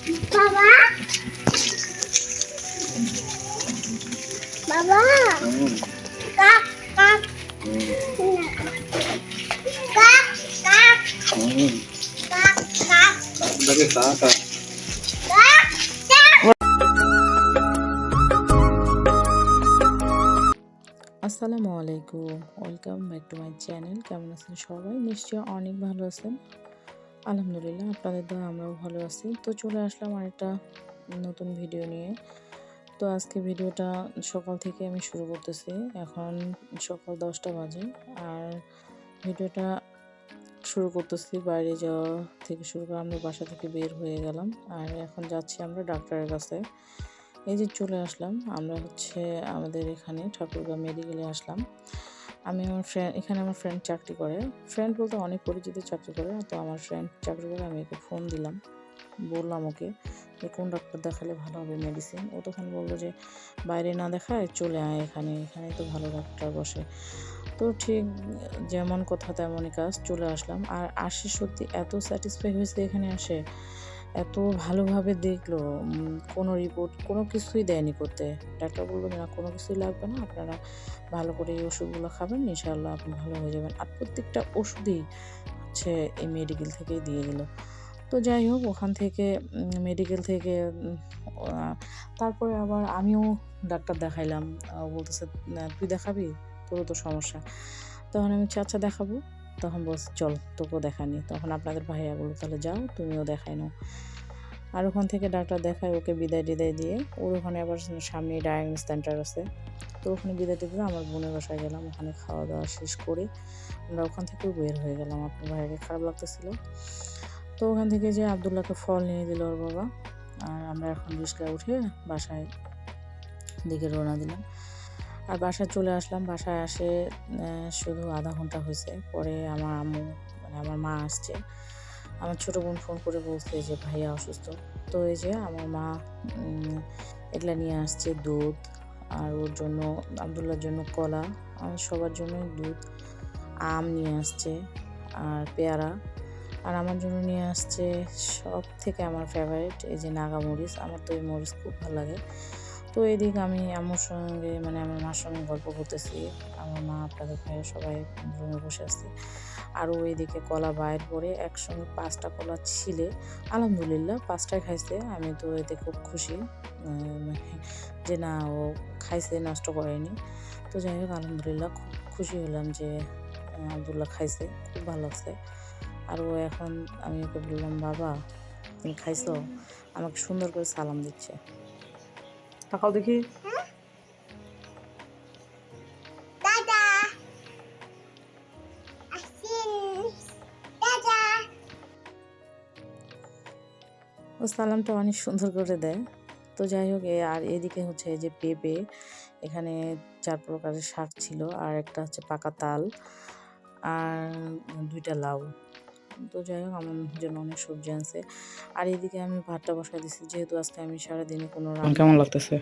বাবা? বাবা? কাক কাক কাক কাক কাক কাক আপনাকে কাক কাক আসসালামু আলাইকুম। Welcome back to my channel. কেমন আছেন সবাই? নিশ্চয়ই অনেক ভালো আছেন। আলহামদুলিল্লাহ, আপনাদের দ্বারা আমরাও ভালো আছি। তো চলে আসলাম আরেকটা নতুন ভিডিও নিয়ে। তো আজকে ভিডিওটা সকাল থেকে আমি শুরু করতেছি। এখন সকাল দশটা বাজে আর ভিডিওটা শুরু করতেছি বাইরে যাওয়া থেকে শুরু করে আমরা বাসা থেকে বের হয়ে গেলাম। আর এখন যাচ্ছি আমরা ডাক্তারের কাছে। এই যে চলে আসলাম, আমরা হচ্ছে আমাদের এখানে ঠাকুরগাঁ মেডিকেলে আসলাম। আমি আমার ফ্রেন্ড এখানে আমার ফ্রেন্ড চাকরি করে। ফ্রেন্ড বলতে অনেক পরিচিত চাকরি করে, তো আমার ফ্রেন্ড চাকরি করে, আমি ওকে ফোন দিলাম। বললাম ওকে যে, কোন ডাক্তার দেখালে ভালো হবে মেডিসিন ও তখন বলল যে, বাইরে না দেখায়, চলে আয় এখানে এখানে তো ভালো ডাক্তার বসে। তো ঠিক যেমন কথা তেমনই কাজ, চলে আসলাম। আর আসে সত্যি এত স্যাটিসফাই হয়েছে এখানে আসে এত ভালোভাবে দেখল কোনো রিপোর্ট কোনো কিছুই দেয়নি করতে। ডাক্তার বলল না কোনো কিছুই লাগবে না আপনারা ভালো করে এই ওষুধগুলো খাবেন ইনশাআল্লাহ আপনি ভালো হয়ে যাবেন। আর প্রত্যেকটা ওষুধই হচ্ছে এই মেডিকেল থেকেই দিয়ে দিল। তো যাই হোক ওখান থেকে মেডিকেল থেকে তারপরে আবার আমিও ডাক্তার দেখাইলাম। বলতেছে তুই দেখাবি? তোরও তো সমস্যা। তখন আমি আচ্ছা, দেখাবো। তখন বলছে, চল, তোকেও দেখানি তখন আপনাদের ভাইয়া বলল, তাহলে যাও, তুমিও দেখাই নাও। আর ওখান থেকে ডাক্তার দেখায়, ওকে বিদায় টিদায় দিয়ে, ওর ওখানে আবার সামনে ডায়াগনোস সেন্টার আছে। তো ওখানে বিদায় দিতে আমার বোনের বাসায় গেলাম, ওখানে খাওয়া দাওয়া শেষ করে আমরা ওখান থেকেও বের হয়ে গেলাম। আপনার ভাইয়াকে খারাপ লাগতেছিল। তো ওখান থেকে যে আবদুল্লাহকে ফল নিয়ে দিল ওর বাবা, আর আমরা এখন রিস্কায় উঠে বাসায় দিকে রওনা দিলাম। আর বাসায় চলে আসলাম। বাসায় আসে শুধু আধা ঘণ্টা হয়েছে। পরে আমার আম্মু মানে আমার মা আসছে। আমার ছোট বোন ফোন করে বলছে যে, ভাইয়া অসুস্থ। তো এই যে আমার মা এগুলা নিয়ে আসছে, দুধ আর ওর জন্য, আবদুল্লার জন্য কলা। আর সবার জন্য দুধ, আম নিয়ে আসছে আর পেয়ারা। আর আমার জন্য নিয়ে আসছে সব থেকে আমার ফেভারিট এই যে নাগা মরিচ। আমার তো এই মরিচ খুব ভালো লাগে। তো এদিক আমি আমার সঙ্গে মানে আমার মার সঙ্গে গল্প করতেছি। আমার মা আপনাদের ভাইয়া সবাই রুমে বসে আছে। আর ও এদিকে কলা বাইর করে একসঙ্গে পাঁচটা কলা ছিলে। আলহামদুলিল্লাহ পাঁচটাই খাইছে। আমি তো এতে খুব খুশি। যে না, ও খাইছে, নষ্ট করেনি। তো যাই হোক, আলহামদুলিল্লাহ খুব খুশি হলাম যে আবদুল্লাহ খাইছে। খুব ভালো লাগছে। আর ও এখন, আমি ওকে বললাম, বাবা, তুমি খাইছো? আমাকে সুন্দর করে সালাম দিচ্ছে। তাকাও দেখি। ও সালামটা অনেক সুন্দর করে দেয়। তো যাই হোক এ আর এদিকে হচ্ছে যে পেঁপে এখানে চার প্রকারের শাক ছিল আর একটা হচ্ছে পাকা তাল আর দুইটা লাউ। তো যাই হোক আমার জন্য অনেক সবজি আনছে। আর এদিকে আমি ভাতটা বসাই দিছি যেহেতু আজকে আমি সারাদিনে কোনো রান্না কেমন লাগতেছে?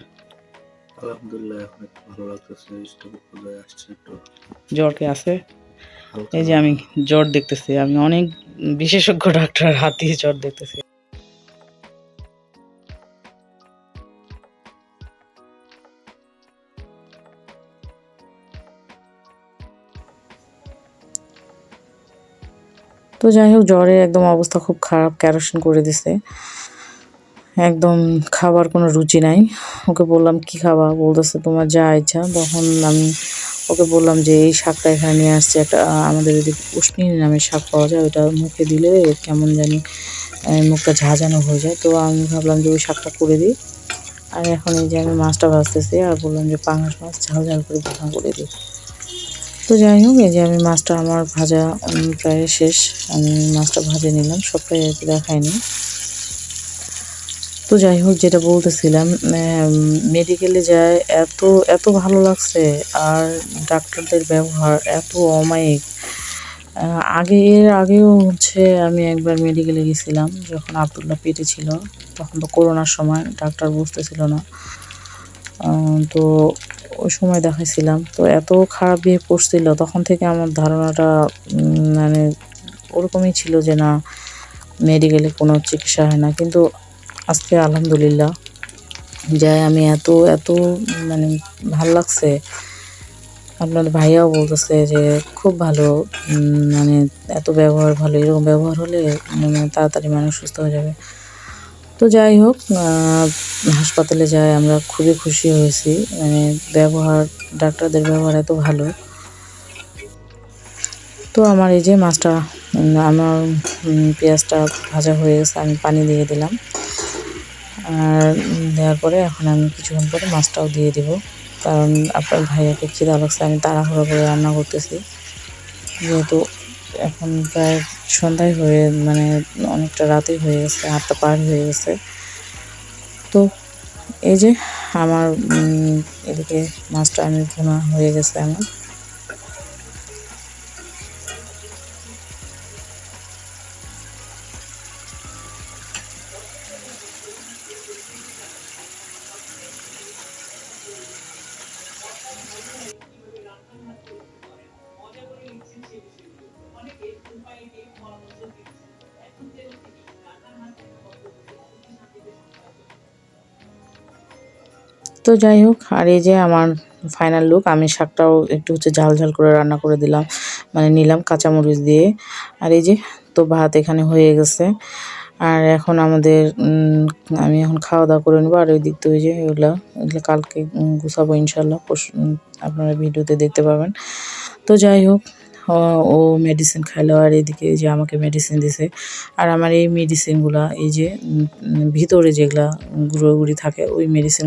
আলহামদুলিল্লাহ এখন একটু ভালো লাগতেছে আসছে একটু। জ্বর কি আছে? এই যে আমি জ্বর দেখতেছি আমি অনেক বিশেষজ্ঞ ডাক্তার হাত দিয়ে জ্বর দেখতেছি। তো যাই হোক জ্বরে একদম অবস্থা খুব খারাপ ক্যারোসিন করে দিছে। একদম খাবার কোনো রুচি নাই। ওকে বললাম, কি খাবা? বলতেছে, তোমার যা ইচ্ছা। তখন আমি ওকে বললাম যে, এই শাকটা এখানে নিয়ে আসছে, একটা, আমাদের এদিকে উষ্ণি নামের শাক পাওয়া যায় ওটা মুখে দিলে কেমন জানি মুখটা ঝাঁঝানো হয়ে যায়। তো আমি ভাবলাম যে, ওই শাকটা করে দিই। আর এখন এই যে আমি মাছটা ভাজতেছি, আর বললাম যে, পাঙাশ মাছ ঝাল ঝাল করে ভাজা করে দিই। তো যাই হোক, এই যে আমি মাছটা আমার ভাজা প্রায় শেষ। আমি মাছটা ভাজে নিলাম সবটাই আর কি দেখাইনি তো যাই হোক, যেটা বলতেছিলাম মেডিকেলে যায় এত এত ভালো লাগছে, আর ডাক্তারদের ব্যবহার এত অমায়িক। আগে, এর আগেও হচ্ছে আমি একবার মেডিকেলে গেছিলাম, যখন আবদুল্লাহ পেটে ছিল। তখন তো করোনার সময়, ডাক্তার বুঝতেছিল না। তো ওই সময় দেখাইছিলাম। তো এত খারাপ বিয়ে করছিল, তখন থেকে আমার ধারণাটা মানে ওরকমই ছিল যে না, মেডিকেলে কোনো চিকিৎসা হয় না। কিন্তু আজকে আলহামদুলিল্লাহ, যাই আমি এত এত মানে ভালো লাগছে। আপনার ভাইয়াও বলতেছে যে খুব ভালো মানে এত ব্যবহার ভালো, এরকম ব্যবহার হলে মানে তাড়াতাড়ি মানুষ সুস্থ হয়ে যাবে। তো যাই হোক হাসপাতালে যাই, আমরা খুবই খুশি হয়েছি। মানে ব্যবহার, ডাক্তারদের ব্যবহার এত ভালো। তো আমার এই যে মাছটা আমার পেঁয়াজটা ভাজা হয়ে গেছে, আমি পানি দিয়ে দিলাম। আর দেওয়ার পরে এখন আমি কিছুক্ষণ পরে মাছটাও দিয়ে দিব। কারণ আপনার ভাইয়াকে খিদা লাগছে, আমি তাড়াহুড়ো করে রান্না করতেছি। যেহেতু এখন প্রায় সন্ধ্যায় হয়ে মানে অনেকটা রাতে হয়ে গেছে আটটা পার হয়ে গেছে। তো এই যে আমার এদিকে মাছটা আমি ভুনা হয়ে গেছে আমার। তো যাই হোক, আর এই যে আমার ফাইনাল লুক আমি শাকটাও একটু হচ্ছে ঝাল ঝাল করে রান্না করে দিলাম মানে নিলাম কাঁচামরিচ দিয়ে। আর এই যে তো ভাত এখানে হয়ে গেছে। আর এখন আমাদের আমি এখন খাওয়া দাওয়া করে নেব, আর ওই দিক থেকে যে এগুলো এগুলো কালকে গুছাবো ইনশাল্লাহ আপনারা ভিডিওতে দেখতে পাবেন। তো যাই হোক, ও- মেডিসিন খাইলো, আর এদিকে যে আমাকে মেডিসিন দিছে। আর আমার এই মেডিসিনগুলা এই যে ভিতরে যেগুলা গুঁড়ো গুঁড়ি থাকে, ওই মেডিসিন